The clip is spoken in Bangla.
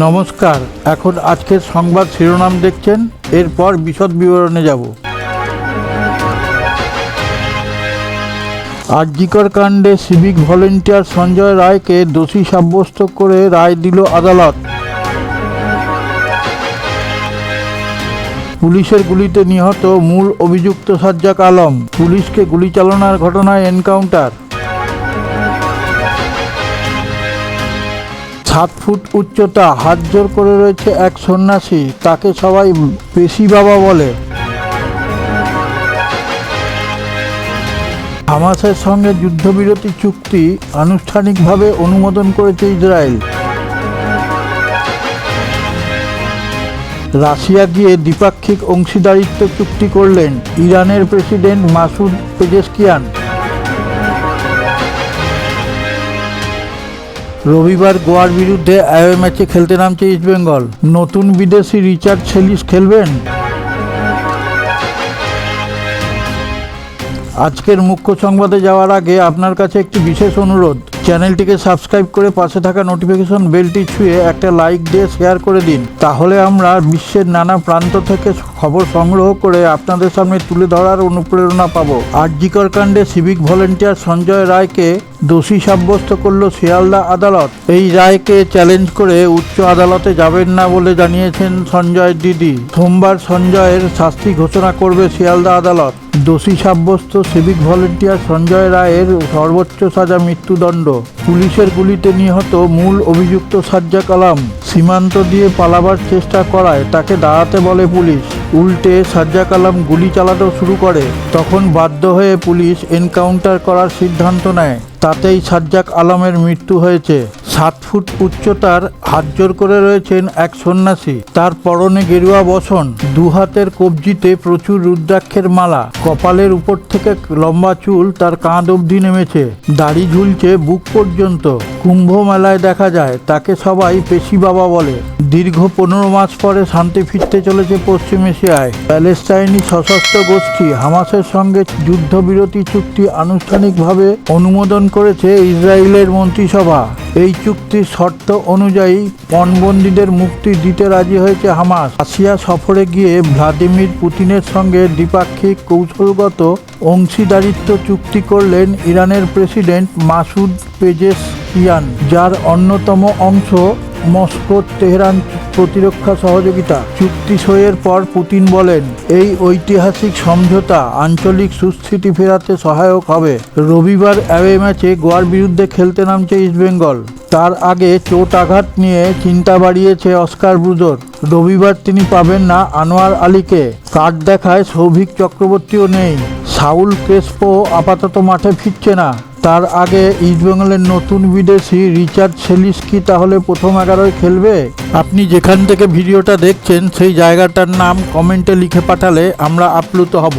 নমস্কার, এখন আজকের সংবাদ শিরোনাম দেখছেন, এরপর বিশদ বিবরণে যাব। আরজিকর কাণ্ডে সিভিক ভলেন্টিয়ার সঞ্জয় রায়কে দোষী সাব্যস্ত করে রায় দিল আদালত। পুলিশের গুলিতে নিহত মূল অভিযুক্ত সাজ্জাক আলম। পুলিশকে গুলি চালনার ঘটনায় এনকাউন্টার। সাত ফুট উচ্চতা, হাত জোর করে রয়েছে এক সন্ন্যাসী, তাকে সবাই পেশি বাবা বলে। হামাসের সঙ্গে যুদ্ধবিরতি চুক্তি আনুষ্ঠানিকভাবে অনুমোদন করেছে ইসরায়েল। রাশিয়া গিয়ে দ্বিপাক্ষিক অংশীদারিত্ব চুক্তি করলেন ইরানের প্রেসিডেন্ট মাসুদ পেজেস্কিয়ান রবিবার গোয়ার বিরুদ্ধে আয়ো ম্যাচে খেলতে নামছে ইস্টবেঙ্গল নতুন বিদেশি রিচার্ড সেলিস খেলবেন? আজকের মুখ্য সংবাদে যাওয়ার আগে আপনার কাছে একটি বিশেষ অনুরোধ। চ্যানেলটিকে সাবস্ক্রাইব করে পাশে থাকা নোটিফিকেশন বেলটি ছুঁয়ে একটা লাইক দিয়ে শেয়ার করে দিন। তাহলে আমরা বিশ্বের নানা প্রান্ত থেকে খবর সংগ্রহ করে আপনাদের সামনে তুলে ধরার অনুপ্রেরণা পাবো। আরজিকর কাণ্ডে সিভিক ভলেন্টিয়ার সঞ্জয় রায়কে দোষী সাব্যস্ত করল শিয়ালদা আদালত। এই রায়কে চ্যালেঞ্জ করে উচ্চ আদালতে যাবেন না বলে জানিয়েছেন সঞ্জয় দিদি। সোমবার সঞ্জয়ের শাস্তি ঘোষণা করবে শিয়ালদা আদালত। দোষী সাব্যস্ত সিভিক ভলেন্টিয়ার সঞ্জয় রায়ের সর্বোচ্চ সাজা মৃত্যুদণ্ড। পুলিশের গুলিতে নিহত মূল অভিযুক্ত সাজ্জা কালাম। সীমান্ত দিয়ে পালাবার চেষ্টা করায় তাকে দাঁড়াতে বলে পুলিশ। উল্টে সাজ্জা কালাম গুলি চালাতে শুরু করে। তখন বাধ্য হয়ে পুলিশ এনকাউন্টার করার সিদ্ধান্ত নেয়। তাতেই সাজ্জাক আলমের মৃত্যু হয়েছে। সাত ফুট উচ্চতার হাত জোর করে রয়েছেন এক সন্ন্যাসী। তার পরনে গেরুয়া বসন, দু হাতের কবজিতে প্রচুর রুদ্রাক্ষের মালা। কপালের উপর থেকে লম্বা চুল তার কাঁধ অবধি নেমেছে। দাড়ি ঝুলছে বুক পর্যন্ত। কুম্ভ মেলায় দেখা যায়, তাকে সবাই পেশি বাবা বলে। দীর্ঘ পনেরো মাস পরে শান্তি ফিরতে চলেছে পশ্চিম এশিয়ায়। প্যালেস্টাইনি সশস্ত্র গোষ্ঠী হামাসের সঙ্গে যুদ্ধবিরতি চুক্তি আনুষ্ঠানিকভাবে অনুমোদন করেছে ইসরায়েলের মন্ত্রিসভা। এই চুক্তির শর্ত অনুযায়ী পণবন্দীদের মুক্তি দিতে রাজি হয়েছে হামাস। রাশিয়া সফরে গিয়ে ভ্লাদিমির পুতিনের সঙ্গে দ্বিপাক্ষিক কৌশলগত অংশীদারিত্ব চুক্তি করলেন ইরানের প্রেসিডেন্ট মাসুদ পেজেস ইয়ান যার অন্যতম অংশ মস্কো তেহরান প্রতিরক্ষা সহযোগিতা। চুক্তি সইয়ের পর পুতিন বলেন, এই ঐতিহাসিক সমঝোতা আঞ্চলিক সুস্থিতি ফেরাতে সহায়ক হবে। রবিবার অ্যাওয়ে ম্যাচে গোয়ার বিরুদ্ধে খেলতে নামছে ইস্টবেঙ্গল তার আগে চোট আঘাত নিয়ে চিন্তা বাড়িয়েছে অস্কার ব্রুজোর। রবিবার তিনি পাবেন না আনোয়ার আলীকে। কার্ড দেখায় সৌভিক চক্রবর্তীও নেই। সাউল ক্রেসপো আপাতত মাঠে ফিরছে না। তার আগে ইস্টবেঙ্গলের নতুন বিদেশি রিচার্ড সেলিস কি তাহলে প্রথম এগারোয় খেলবে? আপনি যেখান থেকে ভিডিওটা দেখছেন, সেই জায়গাটার নাম কমেন্টে লিখে পাঠালে আমরা আপ্লুত হব।